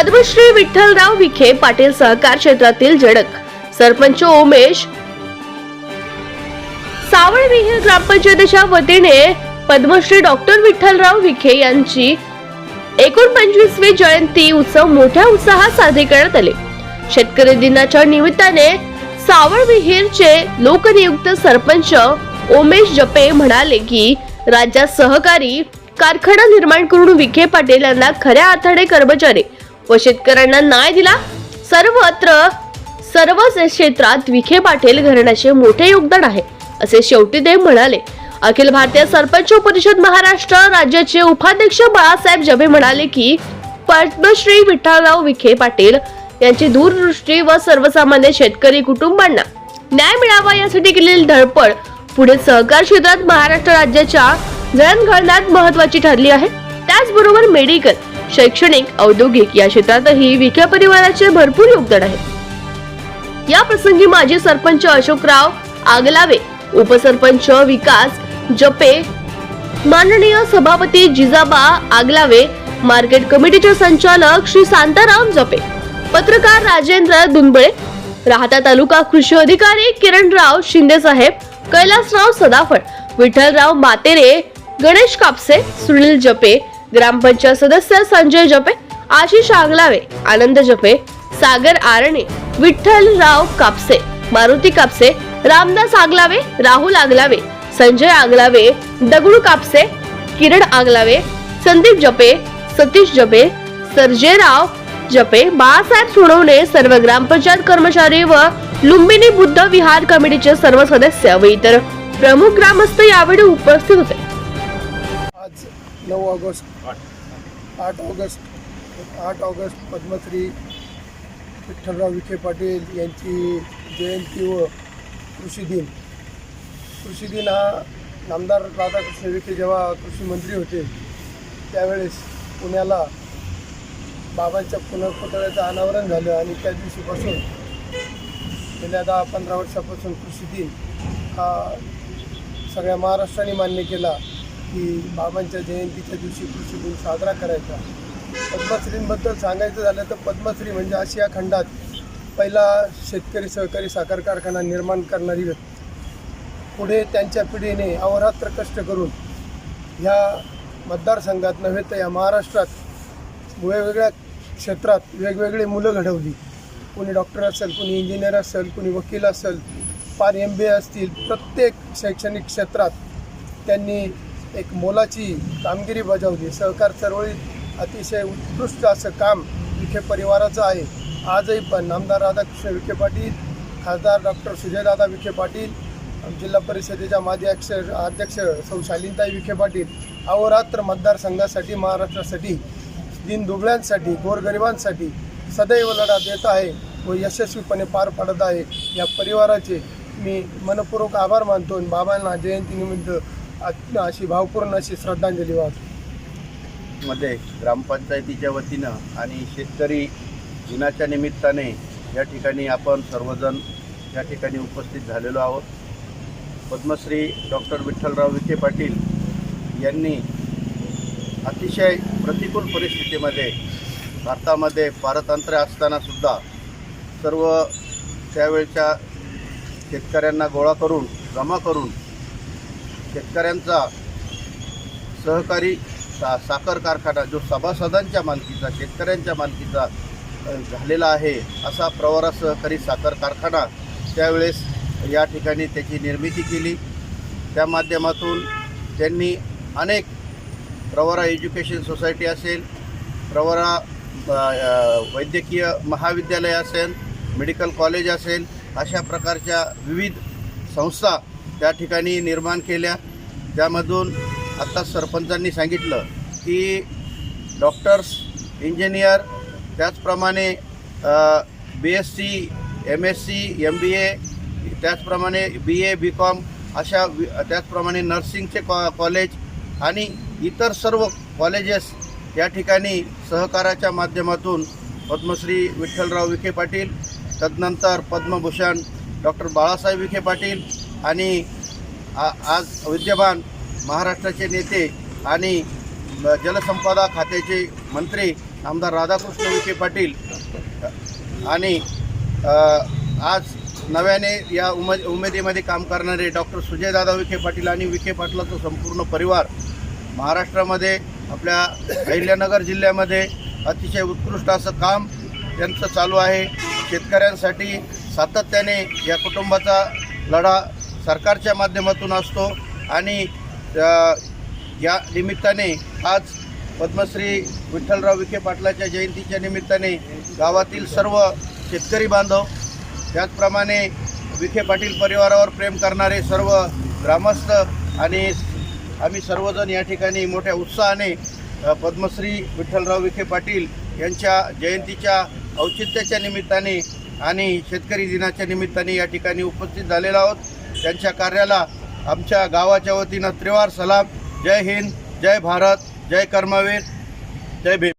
पद्मश्री विठ्ठलराव विखे पाटील सहकार क्षेत्रातील झडक सरपंच उमेश. सावळविहीर ग्रामपंचायतीच्या वतीने पद्मश्री डॉक्टर विठ्ठलराव विखे यांची एकोणपंचवीसवी जयंती उत्सव मोठ्या उत्साहात साजरी करण्यात आले. शेतकरी दिनाच्या निमित्ताने सावळविहीरचे लोकनियुक्त सरपंच उमेश जपे म्हणाले की राज्यात सहकारी कारखाना निर्माण करून विखे पाटील यांना खऱ्या अर्थाने कर्मचारी व शेतकऱ्यांना न्याय दिला. सर्वत्र सर्वच क्षेत्रात विखे पाटील घराण्याचे मोठे योगदान आहे असे शेवटी देव म्हणाले. अखिल भारतीय सरपंच परिषद महाराष्ट्र राज्याचे उपाध्यक्ष बाळासाहेब जबे म्हणाले की पद्मश्री विठ्ठलराव विखे पाटील यांची दूरदृष्टी व सर्वसामान्य शेतकरी कुटुंबांना न्याय मिळावा यासाठी केलेली धडपड पुढे सहकार क्षेत्रात महाराष्ट्र राज्याच्या जळणघळणात महत्वाची ठरली आहे. त्याचबरोबर मेडिकल शैक्षणिक औद्योगिक या क्षेत्रातही विखे परिवाराचे भरपूर योगदान आहे. या प्रसंगी माजी सरपंच अशोकराव आगलावे उपसरपंच विकास जपे माननीय सभापती जिजाबा आगलावे मार्केट कमिटीचे संचालक श्री शांताराम जपे पत्रकार राजेंद्र दुनबळे राहता तालुका कृषी अधिकारी किरणराव शिंदे साहेब कैलासराव सदाफळ विठ्ठलराव मातेरे गणेश कापसे सुनील जपे ग्रामपंचायत सदस्य संजय जपे आशिष आगलावे आनंद जपे सागर आरणे विठ्ठलराव कापसे मारुती कापसे रामदास आगलावे राहुल आगलावे संजय आगलावे दगडू कापसे किरण आगलावे संदीप जपे सतीश जपे सर्जेराव जपे बाळासाहेब सोनवणे सर्व ग्रामपंचायत कर्मचारी व लुंबिनी बुद्ध विहार कमिटीचे सर्व सदस्य व इतर प्रमुख ग्रामस्थ यावेळी उपस्थित होते. नऊ ऑगस्ट आठ ऑगस्ट आठ ऑगस्ट पद्मश्री विठ्ठलराव विखे पाटील यांची जयंती व कृषी दिन. कृषी दिन हा नामदार राधाकृष्ण विखे जेव्हा कृषी मंत्री होते त्यावेळेस पुण्याला बाबांच्या पुनर्पुतळ्याचं अनावरण झालं आणि त्या दिवशीपासून गेल्या दहा पंधरा वर्षापासून कृषी दिन हा सगळ्या महाराष्ट्राने मान्य केला. की बाबांच्या जयंतीच्या दिवशी कृषी दिन साजरा करायचा. पद्मश्रींबद्दल सांगायचं झालं तर पद्मश्री म्हणजे आशिया खंडात पहिला शेतकरी सहकारी साखर कारखाना निर्माण करणारी व्यक्ती. पुढे त्यांच्या पिढीने अहोरात्र कष्ट करून ह्या मतदारसंघात नव्हे तर या महाराष्ट्रात वेगवेगळ्या क्षेत्रात वेगवेगळी मुलं घडवली. कोणी डॉक्टर असेल कोणी इंजिनियर असेल कोणी वकील असेल फार एम बी ए असतील प्रत्येक शैक्षणिक क्षेत्रात त्यांनी एक मोलाची कामगिरी बजावली. सहकार चळवळीत अतिशय उत्कृष्ट असं काम विखे परिवाराचं आहे. आजही पण नामदार राधाकृष्ण विखे पाटील खासदार डॉक्टर सुजयदादा विखे पाटील जिल्हा परिषदेच्या माजी अक्ष अध्यक्ष सौ शालिनताई विखे पाटील अहोरात्र मतदारसंघासाठी महाराष्ट्रासाठी दिन दुबळ्यांसाठी गोरगरिबांसाठी सदैव लढा देत आहे व यशस्वीपणे पार पाडत आहे. या परिवाराचे मी मनपूर्वक आभार मानतो बाबांना जयंतीनिमित्त अशी भावपूर्ण अशी श्रद्धांजली वाहतो. मध्ये ग्रामपंचायतीच्या वतीनं आणि शेतकरी दिनाच्या निमित्ताने या ठिकाणी आपण सर्वजण या ठिकाणी उपस्थित झालेलो आहोत. पद्मश्री डॉक्टर विठ्ठलराव विखे पाटील यांनी अतिशय प्रतिकूल परिस्थितीमध्ये भारतामध्ये पारतंत्र्य असतानासुद्धा सर्व त्यावेळच्या शेतकऱ्यांना गोळा करून जमा करून शेतकऱ्यांचा सहकारी सा साखर कारखाना जो सभासदांच्या मालकीचा शेतकऱ्यांच्या मालकीचा झालेला आहे असा प्रवरा सहकारी साखर कारखाना त्यावेळेस या ठिकाणी त्याची निर्मिती केली. त्या माध्यमातून त्यांनी अनेक प्रवरा एज्युकेशन सोसायटी असेल प्रवरा वैद्यकीय महाविद्यालय असेल मेडिकल कॉलेज असेल अशा प्रकारच्या विविध संस्था त्या ठिकाणी निर्माण केल्या. त्यामधून आत्ता सरपंचांनी सांगितलं की डॉक्टर्स इंजिनियर त्याचप्रमाणे B S C M S C M B A त्याचप्रमाणे बी ए बी कॉम अशा वि त्याचप्रमाणे नर्सिंगचे कॉ कॉलेज आणि इतर सर्व कॉलेजेस या ठिकाणी सहकाराच्या माध्यमातून पद्मश्री विठ्ठलराव विखे पाटील तदनंतर पद्मभूषण डॉक्टर बाळासाहेब विखे पाटील आणि आ आज विद्यमान महाराष्ट्राचे नेते आणि जलसंपदा खात्याचे मंत्री आमदार राधाकृष्ण विखे पाटील आणि आज नव्याने या उमे उमेदीमध्ये काम करणारे डॉक्टर सुजयदादा विखे पाटील आणि विखे पाटलाचा संपूर्ण परिवार महाराष्ट्रामध्ये आपल्या अहिल्यानगर जिल्ह्यामध्ये अतिशय उत्कृष्ट असं काम त्यांचं चालू आहे. शेतकऱ्यांसाठी सातत्याने या कुटुंबाचा लढा सरकारच्या माध्यमातून असतो आणि या निमित्ताने आज पद्मश्री विठ्ठलराव विखे पाटलाच्या जयंतीच्या निमित्ताने गावातील सर्व शेतकरी बांधव त्याचप्रमाणे विखे पाटील परिवारावर प्रेम करणारे सर्व ग्रामस्थ आणि आम्ही सर्वजण या ठिकाणी मोठ्या उत्साहाने पद्मश्री विठ्ठलराव विखे पाटील यांच्या जयंतीच्या औचित्याच्या निमित्ताने आणि शेतकरी दिनाच्या निमित्ताने या ठिकाणी उपस्थित झालेलो आहोत. त्यांच्या कार्याला आमच्या गावाच्या वतीनं त्रिवार सलाम. जय हिंद जय भारत जय कर्मवीर जय भीम.